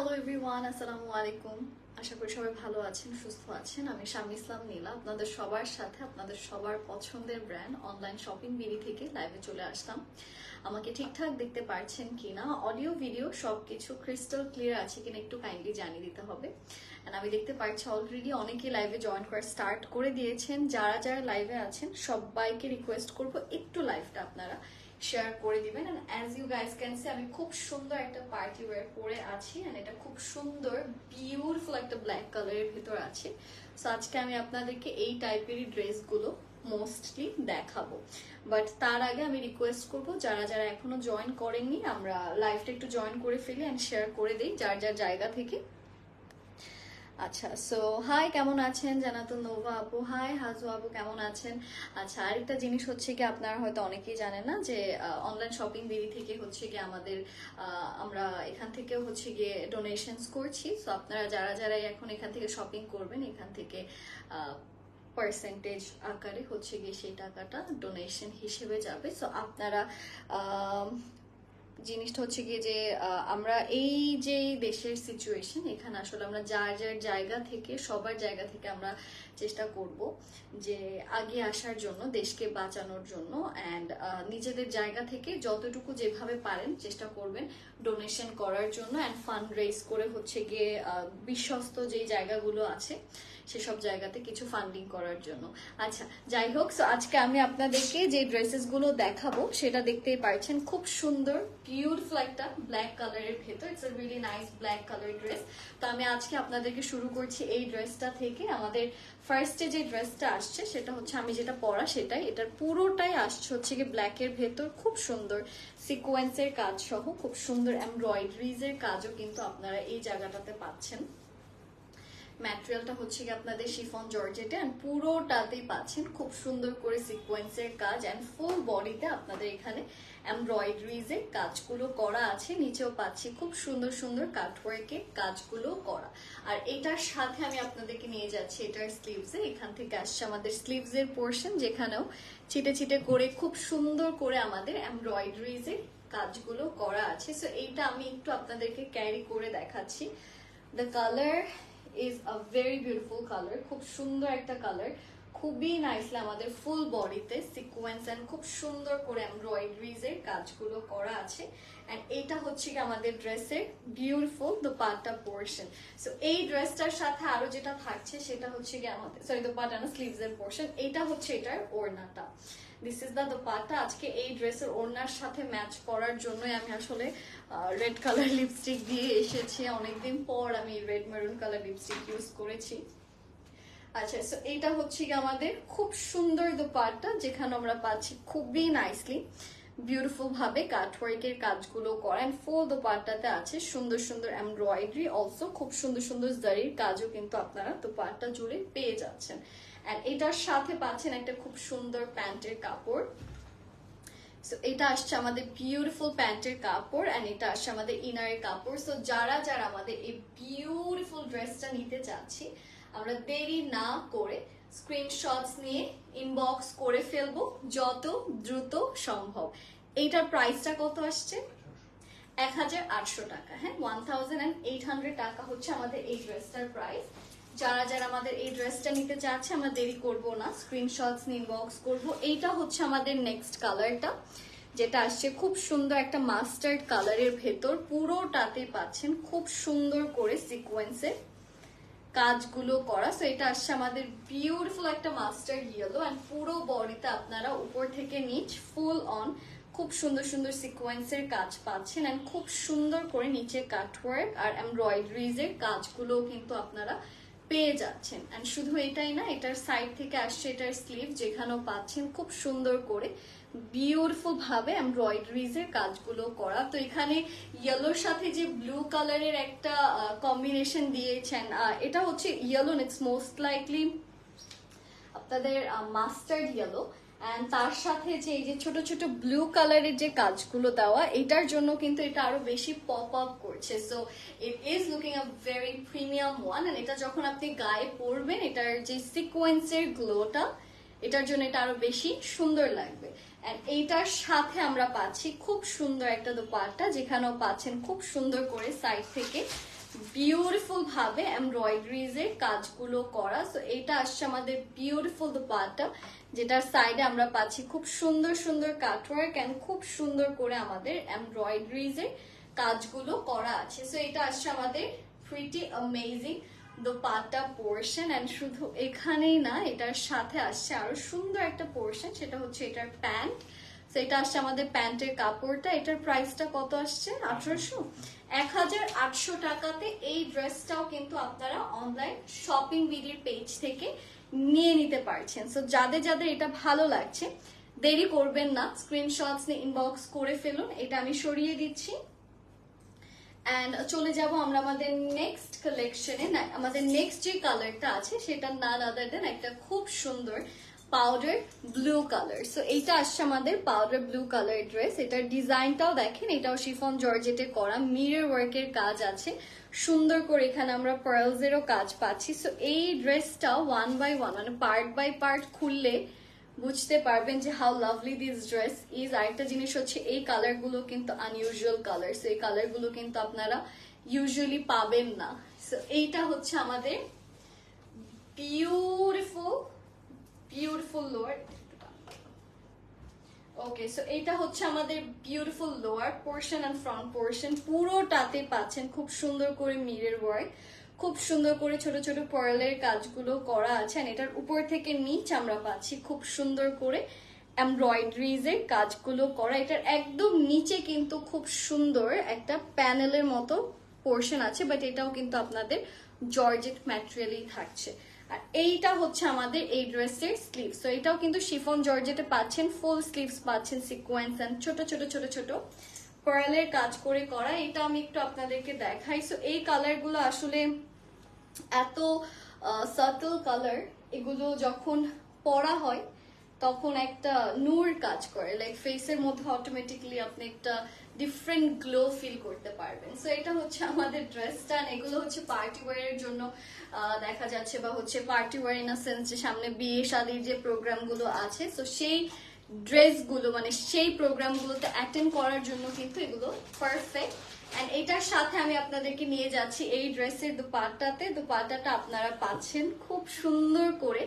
Hello everyone আসসালামু আলাইকুম আশা করি সবাই ভালো আছেন, সুস্থ আছেন। আমি শামি ইসলাম নীলা। আপনাদের সবার সাথে, আপনাদের সবার পছন্দের ব্র্যান্ড অনলাইন শপিং বিডি থেকে লাইভে চলে আসলাম। আমাকে ঠিকঠাক দেখতে পারছেন কিনা? অডিও ভিডিও সবকিছু ক্রিস্টাল ক্লিয়ার আছে কিনা একটু কাইন্ডলি জানিয়ে দিতে হবে। আমি দেখতে পাচ্ছি অলরেডি অনেকেই লাইভে জয়েন করা স্টার্ট করে দিয়েছেন। যারা যারা লাইভে আছেন, সবাইকে রিকোয়েস্ট করব একটু লাইভটা আপনারা শেয়ার করে দিবেন। And as you guys can see আমি খুব সুন্দর একটা পার্টি ওয়ার পরে আছি এন্ড এটা খুব সুন্দর বিউটিফুল একটা ব্ল্যাক কালারের ভিতর আছে। সো আজকে আমি আপনাদেরকে এই টাইপেরই ড্রেসগুলো মোস্টলি দেখাবো। বাট তার আগে আমি রিকোয়েস্ট করব, যারা যারা এখনও জয়েন করেননি, আমরা লাইভটা একটু জয়েন করে ফেলি অ্যান্ড শেয়ার করে দিই, যার যার জায়গা থেকে আচ্ছা সো হাই কেমন আছেন? জানাতো নোভা আপু। হাই হাজু আপু, কেমন আছেন? আচ্ছা আরেকটা জিনিস হচ্ছে কি, আপনারা হয়তো অনেকেই জানেন না যে অনলাইন শপিং বিডি থেকে হচ্ছে কি, আমাদের আমরা এখান থেকে হচ্ছে গিয়ে ডোনেশনস করছি। সো আপনারা যারা যারা এখন এখান থেকে শপিং করবেন, এখান থেকে পার্সেন্টেজ আকারে হচ্ছে গিয়ে সেই টাকাটা ডোনেশন হিসেবে যাবে। সো আপনারা জিনিসটা হচ্ছে গিয়ে যে আমরা এই যে দেশের সিচুয়েশন এখানে আসলে আমরা যার যার জায়গা থেকে, সবার জায়গা থেকে আমরা চেষ্টা করব যে আগে আসার জন্য, দেশকে বাঁচানোর জন্য অ্যান্ড নিজেদের জায়গা থেকে যতটুকু যেভাবে পারেন চেষ্টা করবেন ডোনেশন করার জন্য অ্যান্ড ফান্ড রেজ করে হচ্ছে গিয়ে বিশ্বস্ত যেই জায়গাগুলো আছে সেসব জায়গাতে কিছু ফান্ডিং করার জন্য। আচ্ছা যাই হোক, so আজকে আমি আপনাদেরকে যে ড্রেসেসগুলো দেখাবো, সেটা দেখতেই পারছেন খুব সুন্দর বিউটিফুল একটা ব্ল্যাক কালারের ভেতর। It's a really nice black colour dress তো আমি আজকে আপনাদেরকে শুরু করছি এই ড্রেসটা থেকে। আমাদের ফার্স্টে যে ড্রেসটা আসছে, সেটা হচ্ছে আমি যেটা পরা সেটাই। এটার পুরোটাই আসছে হচ্ছে কি ব্ল্যাকের ভেতর। খুব সুন্দর সিকোয়েন্সের কাজ সহ খুব সুন্দর এমব্রয়ডারিজ এর কাজও কিন্তু আপনারা এই জায়গাটাতে পাচ্ছেন। ম্যাটেরিয়ালটা হচ্ছে কি আপনাদের শিফন জর্জেটে অ্যান্ড পুরোটাতেই পাচ্ছেন খুব সুন্দর করে সিকোয়েন্সের কাজ অ্যান্ড ফুল বডিতে আপনাদের এখানে এমব্রয়ডারিজ কাজগুলো করা আছে। নিচেও পাচ্ছি খুব সুন্দর সুন্দর কাটওয়ার্কের কাজগুলো করা। আর এটার সাথে আমি আপনাদেরকে নিয়ে যাচ্ছি এটার স্লিভসে এখান থেকে আসছে আমাদের স্লিভসের পোর্শন যেখানেও ছিটে ছিটে করে, খুব সুন্দর করে আমাদের এমব্রয়ডারিজ কাজগুলো করা আছে। সো এইটা আমি একটু আপনাদেরকে ক্যারি করে দেখাচ্ছি। The colour is a very beautiful colour খুব সুন্দর একটা কালার খুবই নাইসলি আমাদের ফুল বডিতে সিকোয়েন্স এন্ড খুব সুন্দর করে এমব্রয়ডারিজ এর কাজগুলো করা আছে। এন্ড এটা হচ্ছে কি আমাদের ড্রেসের বিউটিফুল দোপাট্টা পোর্শন সো এই ড্রেসটার সাথে আরও যেটা থাকছে সেটা হচ্ছে কি আমাদের সরি দোপাট্টা না স্লিভস এর পোর্শন এটা হচ্ছে এটার ওড়নাটা। দিস ইজ দ্য দোপাট্টা আজকে এই ড্রেসের ওড়নার সাথে ম্যাচ করার জন্যই আমি আসলে রেড কালার লিপস্টিক দিয়ে এসেছি। অনেকদিন পর আমি red maroon colour lipstick use করেছি। আচ্ছা সো এইটা হচ্ছে কি আমাদের খুব সুন্দর দোপাট্টা যেখানে আমরা পাচ্ছি খুবই নাইসলি বিউটিফুল ভাবে কাটওয়ার্কের কাজগুলো করা। এন্ড ফুল দোপাট্টাতে আছে সুন্দর সুন্দর এমব্রয়ডারি অলসো খুব সুন্দর সুন্দর জারির কাজও কিন্তু আপনারা দোপাট্টা জুড়ে পেয়ে যাচ্ছেন। এন্ড এটার সাথে পাচ্ছেন একটা খুব সুন্দর প্যান্টের কাপড়। সো এটা আসছে আমাদের বিউটিফুল প্যান্টের কাপড় এন্ড এটা আসছে আমাদের ইনারের কাপড়। সো যারা যারা আমাদের এই বিউটিফুল ড্রেসটা নিতে চাচ্ছি, আমরা দেরি না করে স্ক্রিনশটস নিয়ে ইনবক্স করে ফেলব যত দ্রুত সম্ভব। এইটার প্রাইসটা কত আসছে? এক হাজার আটশো টাকা। হ্যাঁ one thousand and eight hundred টাকা হচ্ছে আমাদের এই ড্রেসটার প্রাইস যারা যারা আমাদের এই ড্রেসটা নিতে চাচ্ছে, আমরা দেরি করব না। স্ক্রিনশটস ইনবক্স করব। এইটা হচ্ছে আমাদের নেক্সট কালারটা যেটা আসছে খুব সুন্দর একটা মাস্টার্ড কালারের ভেতর। পুরোটাতে পাচ্ছেন খুব সুন্দর করে সিকোয়েন্সের কাজগুলো করা। সো এটা আসছে আমাদের বিউটিফুল একটা মাস্টার ইয়েলো অ্যান্ড পুরো বডিতে আপনারা উপর থেকে নিচ ফুল অন খুব সুন্দর সুন্দর সিকোয়েন্সের কাজ পাচ্ছেন অ্যান্ড খুব সুন্দর করে নিচে কাটওয়ার্ক আর এমব্রয়ডারিজ এর কাজগুলো কিন্তু আপনারা পেয়ে যাচ্ছেন। অ্যান্ড শুধু এটাই না, এটার সাইড থেকে আসছে এটার স্লিভ যেখানেও পাচ্ছেন খুব সুন্দর করে বিউটিফুল ভাবে এমব্রয়ডারিজের কাজগুলো করা। তো এখানে ইয়েলোর সাথে যে ব্লু কালারের একটা কম্বিনেশন দিয়েছেন এটা হচ্ছে ইয়েলো ইটস মোস্ট লাইকলি আপনাদের মাস্টার্ড ইয়েলো অ্যান্ড তার সাথে যে এই যে ছোট ছোট ব্লু কালারের যে কাজগুলো দেওয়া, এটার জন্য কিন্তু এটা আরও বেশি পপ আপ করছে। So it is looking a very premium one and এটা যখন আপনি গায়ে পরবেন, এটার যে সিকোয়েন্সের গ্লোটা এটার জন্য এটা আরও বেশি সুন্দর লাগবে। এন্ড এইটার সাথে আমরা পাচ্ছি খুব সুন্দর একটা দোপাট্টা, যেখানেও পাচ্ছেন খুব সুন্দর করে সাইড থেকে বিউটিফুল ভাবে এমব্রয়ডারিজ এর কাজগুলো করা। সো এটা আসছে আমাদের বিউটিফুল দোপাট্টা যেটার সাইডে আমরা পাচ্ছি খুব সুন্দর সুন্দর কাটওয়ার্ক এন্ড খুব সুন্দর করে আমাদের এমব্রয়ডারিজ এর কাজগুলো করা আছে। সো এটা আসছে আমাদের pretty amazing dupatta portion and শুধু এখানেই না, এটার সাথে আসছে আরও সুন্দর একটা পোর্শন সেটা হচ্ছে এটার প্যান্ট তো এটা আসছে আমাদের প্যান্টের কাপড়টা। এটার প্রাইসটা কত আসছে? আঠারোশো? এক হাজার আটশো টাকাতে এই ড্রেসটাও কিন্তু আপনারা অনলাইন শপিং বিডির পেজ থেকে নিয়ে নিতে পারছেন। সো যাদের যাদের এটা ভালো লাগছে, দেরি করবেন না। স্ক্রিনশটস নিয়ে ইনবক্স করে ফেলুন, এটা আমি সরিয়ে দিচ্ছি। অ্যান্ড চলে যাব আমরা আমাদের নেক্সট কালেকশনে না, আমাদের নেক্সট যে কালারটা আছে সেটা নান আদার দেন একটা খুব সুন্দর পাউডার ব্লু কালার সো এইটা আসছে আমাদের পাউডার ব্লু কালার ড্রেস এটার ডিজাইনটাও দেখেন, এটাও শিফন জর্জেটে করা। মিরর ওয়ার্কের কাজ আছে। সুন্দর করে এখানে আমরা পার্লসেরও কাজ পাচ্ছি। সো এই ড্রেসটা ওয়ান বাই ওয়ান মানে পার্ট বাই পার্ট খুললে বুঝতে পারবেন যে how lovely this dress is আরেকটা জিনিস হচ্ছে, এই কালারগুলো কিন্তু আনইউজুয়াল কালার সো এই কালারগুলো কিন্তু আপনারা ইউজুয়ালি পাবেন না। সো এইটা হচ্ছে আমাদের beautiful beautiful lower okay so এটা হচ্ছে আমাদের beautiful lower portion and front portion পুরোটাতে পাচ্ছেন খুব সুন্দর করে মিরর ওয়ার্ক খুব সুন্দর করে ছোট ছোট পয়েলের কাজগুলো করা আছে এটার উপর থেকে নিচ আমরা পাচ্ছি খুব সুন্দর করে এমব্রয়ডারিজ এর কাজগুলো করা। এটার একদম নিচে কিন্তু খুব সুন্দর একটা প্যানেলের মতো পোর্শন আছে বাট এটাও কিন্তু আপনাদের জর্জেট ম্যাটেরিয়ালই থাকছে। আর এইটা হচ্ছে আমাদের এই ড্রেসের স্লিভ তো এটাও কিন্তু শিফন জর্জেটে পাচ্ছেন ফুল স্লিভস পাচ্ছেন সিকোয়েন্স অ্যান্ড ছোট ছোট ছোট ছোট। পার্লের কাজ করে করা, এটা আমি একটু আপনাদেরকে দেখাই। সো এই কালারগুলো আসলে এত সাটল কালার এগুলো যখন পরা হয়, তখন একটা নূর কাজ করে। লাইক ফেসের মধ্যে অটোমেটিকলি আপনি একটা ডিফারেন্ট গ্লো ফিল করতে পারবেন। সো এটা হচ্ছে আমাদের ড্রেসটা এগুলো হচ্ছে পার্টি ওয়ারের জন্য দেখা যাচ্ছে বা হচ্ছে পার্টি ওয়ার ইন সেন্স যে সামনে বিয়ে শাদির যে প্রোগ্রামগুলো আছে সো সেই ড্রেসগুলো মানে সেই প্রোগ্রামগুলোতে অ্যাটেন্ড করার জন্য কিন্তু এগুলো পারফেক্ট অ্যান্ড এটার সাথে আমি আপনাদেরকে নিয়ে যাচ্ছি এই ড্রেসের দুপাট্টাতে। দুপাট্টাটা আপনারা পাচ্ছেন খুব সুন্দর করে।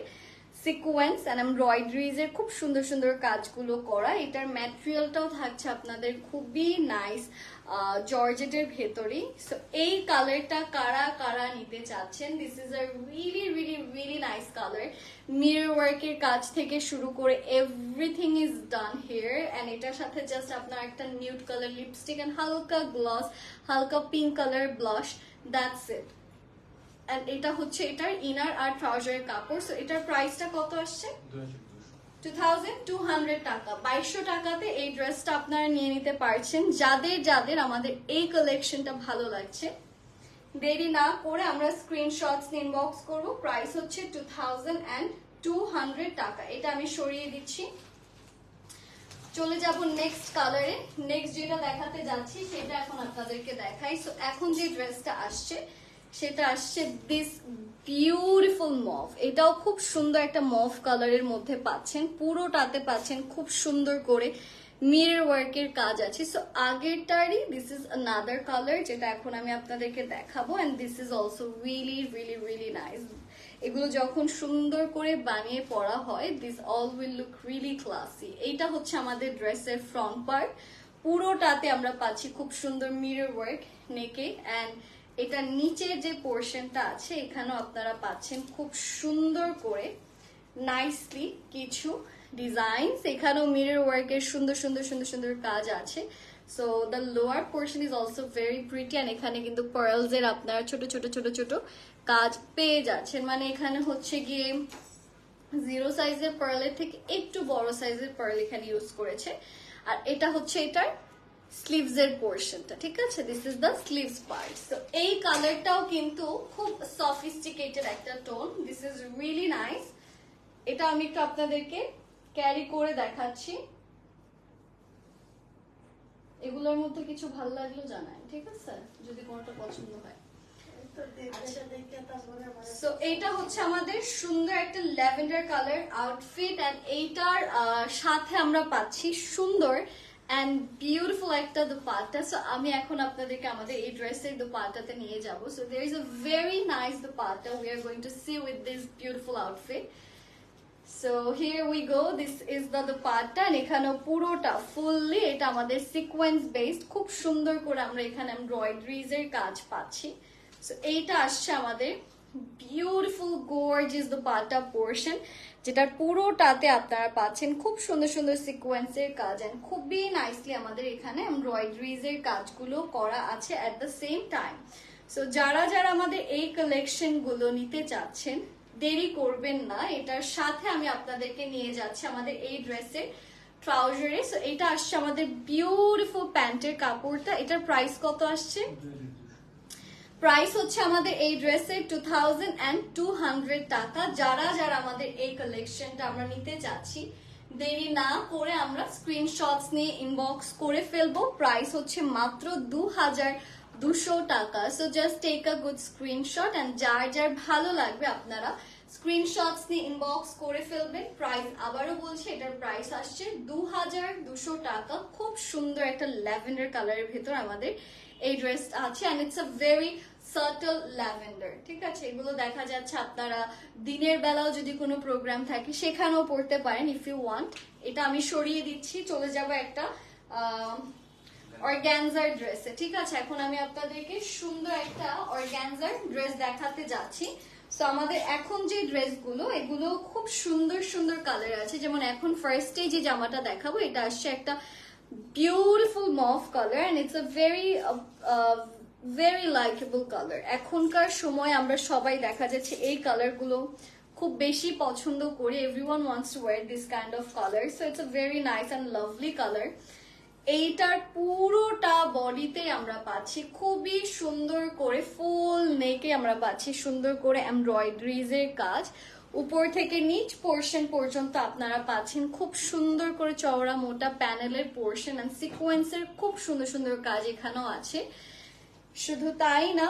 সিকোয়েন্স এন্ড এমব্রয়ডারিজ এর খুব সুন্দর সুন্দর কাজগুলো করা। এটার ম্যাটেরিয়ালটাও থাকছে আপনাদের, খুবই নাইস জর্জেটের ভেতরেই। সো এই কালারটা কারা কারা নিতে চাচ্ছেন? This is a really really really nice colour mirror ওয়ার্কের কাজ থেকে শুরু করে everything is done here and এটার সাথে জাস্ট আপনার একটা নিউড কালার লিপস্টিক এন্ড হালকা গ্লস হালকা pink colour blush that's it and এটা হচ্ছে এটার ইনার আর ট্রাউজারের কাপড়। সো এটার প্রাইসটা কত আসছে? টু থাউজেন্ড টু হান্ড্রেড টাকা। বাইশশো টাকাতে এই ড্রেসটা আপনারা নিয়ে নিতে পারছেন। যাদের যাদের আমাদের এই কালেকশনটা ভালো লাগছে, দেরি না করে আমরা স্ক্রিনশটস ইনবক্স করব। প্রাইস হচ্ছে two thousand and two hundred টাকা। এটা আমি সরিয়ে দিচ্ছি। চলে যাব নেক্সট কালারে নেক্সট যেটা দেখাতে যাচ্ছি, সেটা এখন আপনাদেরকে দেখাই। সো এখন যে ড্রেসটা আসছে সেটা আসছে দিস বিউটিফুল মফ এটাও খুব সুন্দর একটা মফ কালারের মধ্যে পাচ্ছেন। পুরোটাতে পাচ্ছেন খুব সুন্দর করে মিরর ওয়ার্কের কাজ আছে। সো আগেরটারই দিস ইজ আনাদার কালার যেটা এখন আমি আপনাদেরকে দেখাবো and this is also really really really nice এগুলো যখন সুন্দর করে বানিয়ে পরা হয় this all will look really classy এইটা হচ্ছে আমাদের ড্রেসের ফ্রন্ট পার্ট পুরোটাতে আমরা পাচ্ছি খুব সুন্দর মিরর ওয়ার্ক নেকে অ্যান্ড এটা নিচের যে পোর্শনটা আছে, এখানেও আপনারা পাচ্ছেন খুব সুন্দর করে নাইসলি কিছু ডিজাইন এখানেও মিরর ওয়ার্কের সুন্দর সুন্দর সুন্দর সুন্দর কাজ আছে। So the lower portion is also very pretty and এখানে কিন্তু পার্লস এর আপনারা ছোট ছোট ছোট ছোট কাজ পেয়ে যাচ্ছেন। মানে এখানে হচ্ছে গিয়ে জিরো সাইজের পার্লের থেকে একটু বড় সাইজের পার্ল এখানে ইউজ করেছে। আর এটা হচ্ছে এটার স্লিভস এর পোর্শনটা ঠিক আছে? This is the sleeves part তো এই কালারটাও কিন্তু খুব সফিস্টিকেটেড একটা tone this is really nice এটা আমি একটু আপনাদেরকে ক্যারি করে দেখাচ্ছি। এগুলোর মধ্যে কিছু ভালো লাগল জানাই, ঠিক আছে? যদি কোনোটা পছন্দ হয়। সো হচ্ছে আমাদের সুন্দর একটা ল্যাভেন্ডার কালার এইটার সাথে আমরা পাচ্ছি সুন্দর অ্যান্ড বিউটিফুল একটা দুপাট্টা সো আমি এখন আপনাদেরকে আমাদের এই ড্রেসের দুপাট্টাতে নিয়ে যাব। So there is a very nice dupatta we are going to see with this beautiful outfit so here we go this is the dupatta এখানেও পুরোটা ফুললি এটা আমাদের সিকোয়েন্স বেসড খুব সুন্দর করে আমরা এখানে এমব্রয়ডারিজ এর কাজ পাচ্ছি। সো এইটা আসছে আমাদের বিউটিফুল গোর্জিয়াস দুপাট্টা পোর্শন যেটার পুরোটাতে আপনারা পাচ্ছেন খুব সুন্দর সুন্দর সিকোয়েন্সের কাজ এন্ড খুবই নাইসলি আমাদের এখানে এমব্রয়ডারিজ এর কাজগুলো করা আছে at the same time so যারা যারা আমাদের এই কালেকশনগুলো নিতে চাচ্ছেন, দেরি করবেন না। এটার সাথে আমি আপনাদেরকে নিয়ে যাচ্ছি আমাদের এই ড্রেসের ট্রাউজারে সো এটা আসছে আমাদের বিউটিফুল প্যান্টের কাপড়টা। এটার প্রাইস কত আসছে? প্রাইস হচ্ছে আমাদের এই ড্রেসের two thousand and two hundred টাকা। যারা যারা আমাদের এই কালেকশনটা আমরা নিতে চাচ্ছি দেরি না করে আমরা স্ক্রিনশটস নিয়ে ইনবক্স করে ফেলব। প্রাইস হচ্ছে মাত্র দু হাজার দুশো টাকা। So just take a good screenshot and যার যার ভালো লাগবে আপনারা স্ক্রিনশটস নিয়ে ইনবক্স করে ফেলবেন। প্রাইস আবারও বলছি, এটার প্রাইস আসছে দু হাজার দুশো টাকা। খুব সুন্দর একটা ল্যাভেন্ডার কালারের ভেতর আমাদের এই ড্রেসটা আছে। And it's a very subtle lavender ঠিক আছে? এগুলো দেখা যাচ্ছে আপনারা দিনের বেলাও যদি কোনো প্রোগ্রাম থাকে, সেখানেও পড়তে পারেন ইফ ইউ ওয়ান্ট এটা আমি সরিয়ে দিচ্ছি, চলে যাব একটা অর্গ্যানজার ড্রেসে ঠিক আছে? এখন আমি আপনাদেরকে সুন্দর একটা অর্গ্যানজার ড্রেস দেখাতে যাচ্ছি। সো আমাদের এখন যে ড্রেসগুলো এগুলো খুব সুন্দর সুন্দর কালার আছে। যেমন এখন ফার্স্টে যে জামাটা দেখাবো, এটা আসছে একটা beautiful mauve colour and it's a very very likeable colour এখনকার সময় আমরা সবাই দেখা যাচ্ছে এই কালারগুলো খুব বেশি পছন্দ করি। Everyone wants to wear this kind of colour so it's very nice and lovely colour এইটার পুরোটা বডিতে আমরা পাচ্ছি, খুবই সুন্দর করে ফুল নেকে আমরা পাচ্ছি, সুন্দর করে এমব্রয়ডারিজ এর কাজ। উপর থেকে নিচ পোর্শন পর্যন্ত আপনারা পাচ্ছেন, খুব সুন্দর করে চওড়া মোটা প্যানেলের পোর্শন অ্যান্ড সিকোয়েন্সের খুব সুন্দর সুন্দর কাজ এখানেও আছে। শুধু তাই না,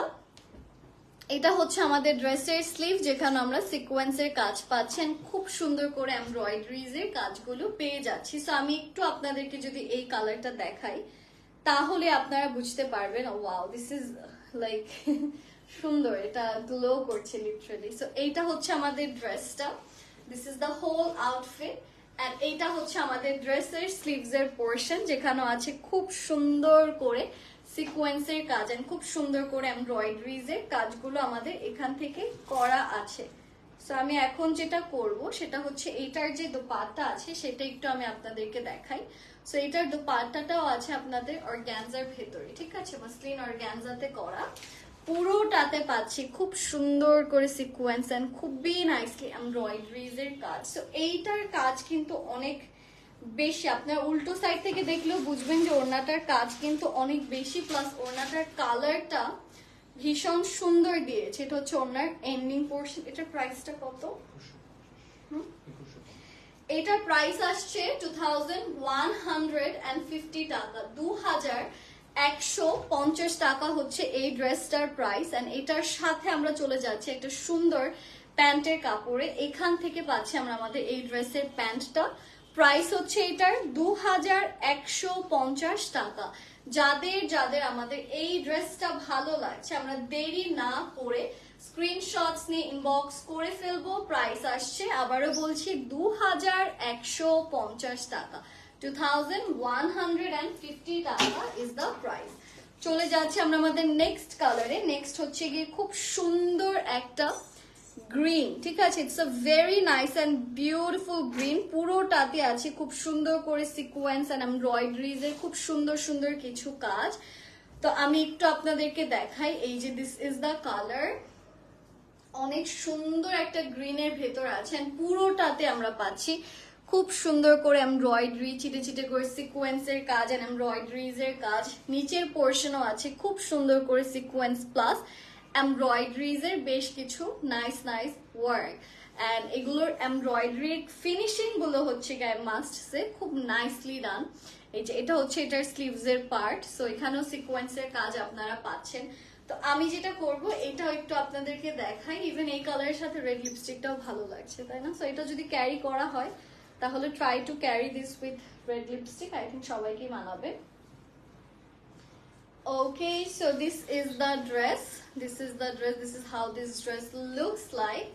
এটা হচ্ছে আমাদের ড্রেসের স্লিভ যেখানে আমরা সিকোয়েন্সের কাজ পাচ্ছেন। খুব সুন্দর করে এমব্রয়ডারিজ এর কাজগুলো পেয়ে যাচ্ছি। সো আমি একটু আপনাদেরকে যদি এই কালারটা দেখাই, তাহলে আপনারা বুঝতে পারবেন ওয়াও দিস ইজ লাইক সুন্দর, এটা গ্লো করছে লিটারালি সো এইটা হচ্ছে আমাদের ড্রেসটা। This is the whole outfit and এইটা হচ্ছে আমাদের ড্রেসের স্লিভস এর পোর্শন যেখানে আছে খুব সুন্দর করে সিকোয়েন্সের কাজ এন্ড খুব সুন্দর করে এমব্রয়ডারিজ এর কাজগুলো আমাদের এখান থেকে করা আছে। সো আমি এখন যেটা করব, সেটা হচ্ছে এইটার যে দোপাট্টা আছে, সেটা একটু আমি আপনাদেরকে দেখাই। সো এইটার দোপাট্টাটাও আছে আপনাদের অর্গ্যানজার ভেতরে, ঠিক আছে? মাসলিন অর্গ্যানজাতে করা। পুরোটাতে পাচ্ছি খুব সুন্দর করে সিকোয়েন্স এন্ড খুবই নাইসলি এমব্রয়ডারিজ এর কাজ। সো এইটার কাজ কিন্তু অনেক বেশি। আপনার উল্টো সাইড থেকে দেখলেও বুঝবেন যে ওড়নাটার কাজ কিন্তু অনেক বেশি প্লাস ওড়নাটার কালারটা ভীষণ সুন্দর দিয়েছে। এটা হচ্ছে ওড়নার এন্ডিং পোর্শন এটার প্রাইসটা কত? এটার প্রাইস আসছে two thousand one hundred and fifty টাকা দু হাজার একশো পঞ্চাশ টাকা হচ্ছে এই ড্রেসটার প্রাইস অ্যান্ড এটার সাথে আমরা চলে যাচ্ছি একটা সুন্দর প্যান্টের কাপড়ে। এখান থেকে পাচ্ছি আমরা আমাদের এই ড্রেসের প্যান্টটা প্রাইস হচ্ছে এটার দু হাজার একশো পঞ্চাশ টাকা। যাদের যাদের আমাদের এই ড্রেসটা ভালো লাগছে, আমরা দেরি না করে স্ক্রিনশটস নিয়ে ইনবক্স করে ফেলব প্রাইস আসছে, আবারও বলছি দু হাজার একশো পঞ্চাশ টাকা। টু টাকা ইজ দ্য প্রাইস চলে যাচ্ছে আমরা আমাদের নেক্সট কালারে নেক্সট হচ্ছে গিয়ে খুব সুন্দর একটা গ্রিন ঠিক আছে? It's a very nice and beautiful green পুরোটাতে আছে খুব সুন্দর করে সিকোয়েন্স অ্যান্ড এমব্রয়ডারিজ এর খুব সুন্দর সুন্দর কিছু কাজ। তো আমি একটু আপনাদেরকে দেখাই, এই যে দিস ইজ দ্য কালার অনেক সুন্দর একটা গ্রিনের ভেতর আছে and পুরোটাতে আমরা পাচ্ছি খুব সুন্দর করে এমব্রয়ডারি চিটে চিটে করে সিকোয়েন্সের কাজ এন্ড এমব্রয়ডারিজ এর কাজ। নিচের পোর্শনও আছে খুব সুন্দর করে সিকোয়েন্স প্লাস এমব্রয়ডারিজ এর বেশ কিছু নাইস নাইস ওয়ার্ক অ্যান্ড এগুলোর এমব্রয়ডারি ফিনিশিংগুলো হচ্ছে গায়ে মাস্ট সে খুব নাইসলি ডান এই যে, এটা হচ্ছে এটার স্লিভস এর পার্ট সো এখানেও সিকোয়েন্সের কাজ আপনারা পাচ্ছেন। তো আমি যেটা করব, এটাও একটু আপনাদেরকে দেখাই। ইভেন এই কালারের সাথে রেড লিপস্টিকটাও ভালো লাগছে, তাই না? সো এটা যদি ক্যারি করা হয়, তাহলে try to carry this with red lipstick I think সবাইকেই মানাবে। Okay, so this is the dress. This is the dress. This is how this dress looks like.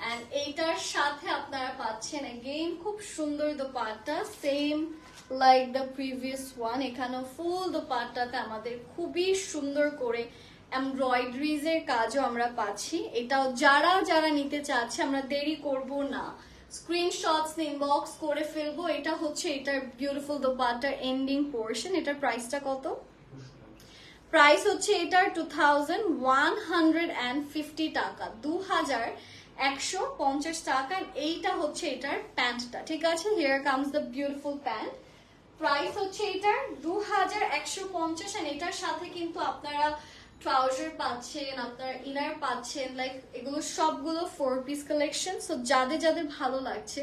And এইটার সাথে আপনারা পাচ্ছেন again খুব সুন্দর dupatta same like the previous one এখানে full দোপাট্টাতে আমাদের খুবই সুন্দর করে এমব্রয়ডারিজের কাজও আমরা পাচ্ছি। এটাও যারা যারা নিতে চাচ্ছে, আমরা দেরি করব না। স্ক্রিনশটস ইনবক্স করে ফেলব। এটা হচ্ছে এটার বিউটিফুল দোপাট্টার এন্ডিং পোর্শন এটার প্রাইসটা কত? প্রাইস হচ্ছে এটার two thousand one hundred and fifty টাকা দু হাজার একশো পঞ্চাশ টাকা এইটা হচ্ছে এটার প্যান্টটা। ঠিক আছে? Here comes the beautiful pant price হচ্ছে এটার দু হাজার একশো পঞ্চাশ এটার সাথে কিন্তু আপনারা ট্রাউজার পাচ্ছেন, আপনারা ইনার পাচ্ছেন লাইক এগুলো সবগুলো ফোর পিস কালেকশন সো যাদের যাদের ভালো লাগছে,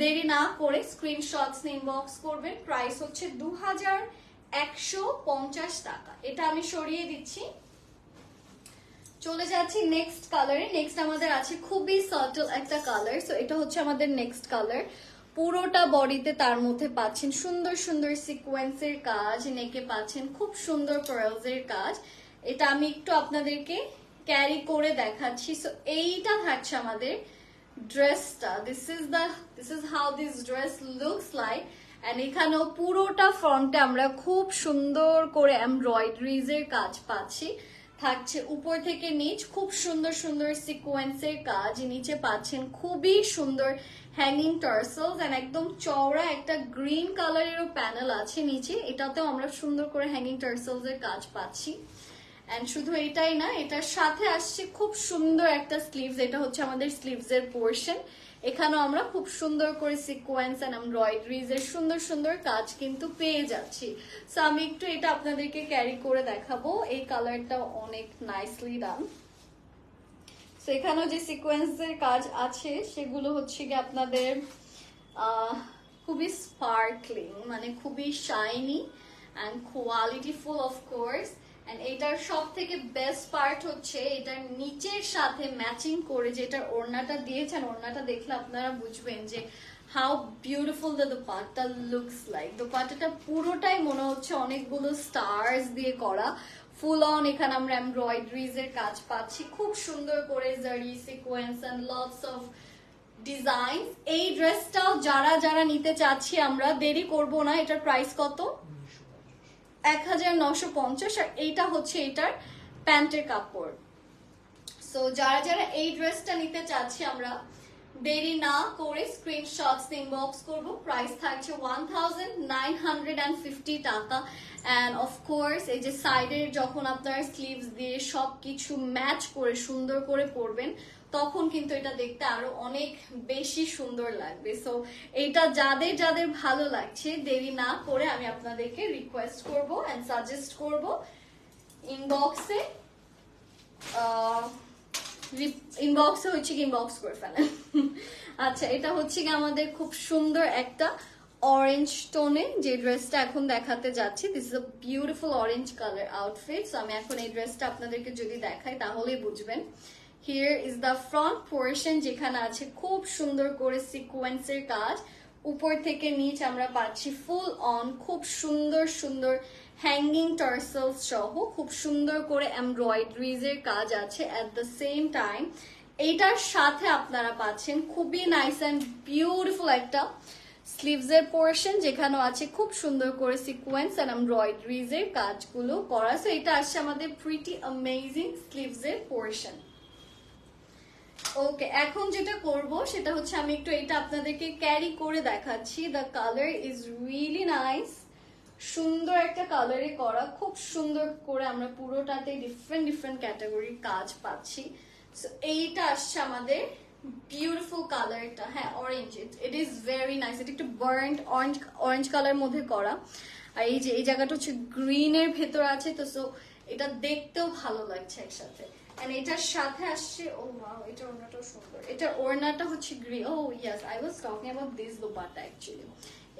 দেরি না করে স্ক্রিনশটস ইনবক্স করবেন। প্রাইস হচ্ছে দু হাজার একশো পঞ্চাশ টাকা। এটা আমি সরিয়ে দিচ্ছি। চলে যাচ্ছি নেক্সট কালারে নেক্সট আমাদের আছে খুবই সাটল একটা কালার সো এটা হচ্ছে আমাদের নেক্সট কালার পুরোটা বডিতে তার মধ্যে পাচ্ছেন সুন্দর সুন্দর সিকোয়েন্সের কাজ, নেকে পাচ্ছেন খুব সুন্দর এর কাজ। এটা আমি একটু আপনাদেরকে ক্যারি করে দেখাচ্ছি। সো এইটা থাকছে আমাদের ড্রেসটা this is the this is how this dress looks like and এখানেও পুরোটা ফ্রন্টে আমরা খুব সুন্দর করে এমব্রয়ডারিজ এর কাজ পাচ্ছি। থাকছে উপর থেকে নিচ, খুব সুন্দর সুন্দর সিকোয়েন্সের কাজ। নিচে পাচ্ছেন খুবই সুন্দর হ্যাঙ্গিং টার্সেলস এন্ড একদম চওড়া একটা গ্রিন কালারেরও প্যানেল আছে নিচে। এটাতেও আমরা সুন্দর করে হ্যাঙ্গিং টার্সেলস এর কাজ পাচ্ছি। এন্ড শুধু এটাই না, এটার সাথে আসছে খুব সুন্দর একটা স্লিভস এটা হচ্ছে আমাদের স্লিভস এর পোর্শন এখানেও আমরা খুব সুন্দর করে সিকোয়েন্স অ্যান্ড এমব্রয়ডারিজ এর সুন্দর সুন্দর কাজ কিন্তু পেয়ে যাচ্ছি। সো আমি একটু এটা আপনাদেরকে ক্যারি করে দেখাবো। এই কালারটা অনেক নাইসলি ডান সো এখানেও যে সিকোয়েন্স এর কাজ আছে, সেগুলো হচ্ছে কি আপনাদের খুবই স্পার্কলিং মানে খুবই shiny and qualityful of course and এটার সব থেকে বেস্ট পার্ট হচ্ছে এটার নিচের সাথে ম্যাচিং করে যেটার ওড়নাটা দিয়েছেন, ওড়নাটা দেখলে আপনারা বুঝবেন যে how beautiful the dupatta looks like দোপাট্টাটা পুরোটাই মনে হচ্ছে অনেকগুলো স্টার্স দিয়ে করা। ফুল অন এখানে আমরা এমব্রয়ডারিজ এর কাজ পাচ্ছি। খুব সুন্দর করে zari sequence and lots of design এই ড্রেসটাও যারা যারা নিতে চাচ্ছি আমরা দেরি করব না। এটার প্রাইস কত? এক হাজার নশো পঞ্চাশ আর এইটা হচ্ছে এটার প্যান্টের কাপড়। সো যারা যারা এই ড্রেসটা নিতে চাচ্ছি, আমরা দেরি না করে স্ক্রিনশটস ইনবক্স করব। প্রাইস থাকছে one thousand nine hundred and fifty টাকা অ্যান্ড অফকোর্স এই যে সাইডের যখন আপনার স্লিভস দিয়ে সব কিছু ম্যাচ করে, সুন্দর করে পরবেন তখন কিন্তু এটা দেখতে আরও অনেক বেশি সুন্দর লাগবে। সো এইটা যাদের যাদের ভালো লাগছে, দেরি না করে আমি আপনাদেরকে রিকোয়েস্ট করব অ্যান্ড সাজেস্ট করব। ইনবক্সে ইনবক্সে হচ্ছে কি ইনবক্স করে ফেলেন। আচ্ছা এটা হচ্ছে কি আমাদের খুব সুন্দর একটা অরেঞ্জ টোনে যে ড্রেসটা এখন দেখাতে যাচ্ছি। This is a beautiful orange colour outfit আমি এখন এই ড্রেসটা আপনাদেরকে যদি দেখাই, তাহলেই বুঝবেন। Here is the front portion যেখানে আছে খুব সুন্দর করে সিকোয়েন্সের কাজ। উপর থেকে নিচ আমরা পাচ্ছি ফুল অন খুব সুন্দর সুন্দর হ্যাঙ্গিং টার্সেলস সহ, খুব সুন্দর করে এমব্রয়ডারিজ কাজ আছে অ্যাট দ্য সেম টাইম এইটার সাথে আপনারা পাচ্ছেন খুবই নাইস অ্যান্ড বিউটিফুল একটা স্লিভস এর পোর্শন যেখানেও আছে খুব সুন্দর করে সিকোয়েন্স অ্যান্ড এমব্রয়ডারিজ কাজগুলো করা। সো এটা আসছে আমাদের প্রিটি অ্যামেজিং স্লিভস এর পোর্শন ওকে এখন যেটা করব সেটা হচ্ছে আমি একটু এটা আপনাদেরকে ক্যারি করে দেখাচ্ছি। The colour is really nice সুন্দর একটা কালারে করা, খুব সুন্দর করে আমরা পুরোটাতে ডিফারেন্ট ডিফারেন্ট ক্যাটাগরির কাজ পাচ্ছি। সো এইটা আসছে আমাদের বিউটিফুল কালারটা হ্যাঁ orange it is very nice এটা একটু বার্ন্ড অরেঞ্জ অরেঞ্জ কালার মধ্যে করা। আর এই যে, এই জায়গাটা হচ্ছে গ্রিনের ভেতর আছে, তো সো এটা দেখতেও ভালো লাগছে একসাথে। এন্ড এটার সাথে আসছে, ও ওয়াও এটা ওড়নাটাও সুন্দর। এটার ওড়নাটা হচ্ছে green O yes I was talking about this dupatta actually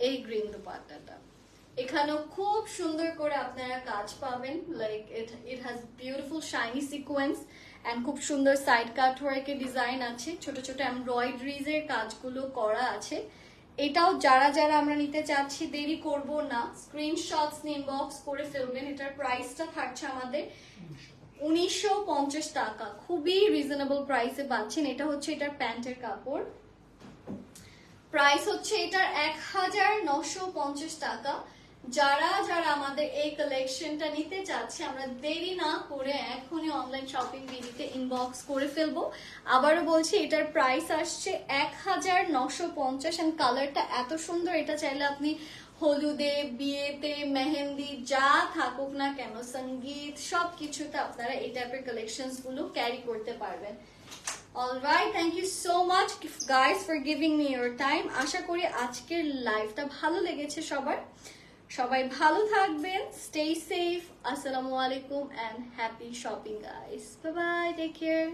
এই গ্রিন দোপাট্টাটা। এখানেও খুব সুন্দর করে আপনারা কাজ পাবেন like it it has beautiful shiny sequence and খুব সুন্দর সাইড কাট ওয়ার্কের ডিজাইন আছে। ছোট ছোট এমব্রয়ডারিজ এর কাজগুলো করা আছে। এটাও যারা যারা আমরা নিতে চাচ্ছি, দেরি করব না। স্ক্রিনশটস ইনবক্স করে ফেলবেন। এটার প্রাইসটা থাকছে আমাদের উনিশশো পঞ্চাশ টাকা। খুবই রিজনেবল প্রাইসে পাচ্ছেন। এটা হচ্ছে এটার প্যান্টের কাপড়। প্রাইস হচ্ছে এটার এক হাজার নশো পঞ্চাশ টাকা। যারা যারা আমাদের এই কালেকশনটা নিতে চাচ্ছে, আমরা দেরি না করে এখনই অনলাইন শপিং বিডিতে ইনবক্স করে ফেলব। আবারও বলছি, এটার প্রাইস আসছে এক হাজার নশো পঞ্চাশ। অ্যান্ড কালারটা এত সুন্দর, এটা চাইলে আপনি হলুদে, বিয়েতে, মেহেন্দি, যা থাকুক না কেন, সংগীত সব কিছুতে আপনারা এই টাইপের কালেকশনসগুলো ক্যারি করতে পারবেন। Alright thank you so much guys for giving me your time আশা করি আজকের লাইভটা ভালো লেগেছে সবার। সবাই ভালো থাকবেন স্টে সেফ আসসালামু আলাইকুম and happy shopping guys bye take care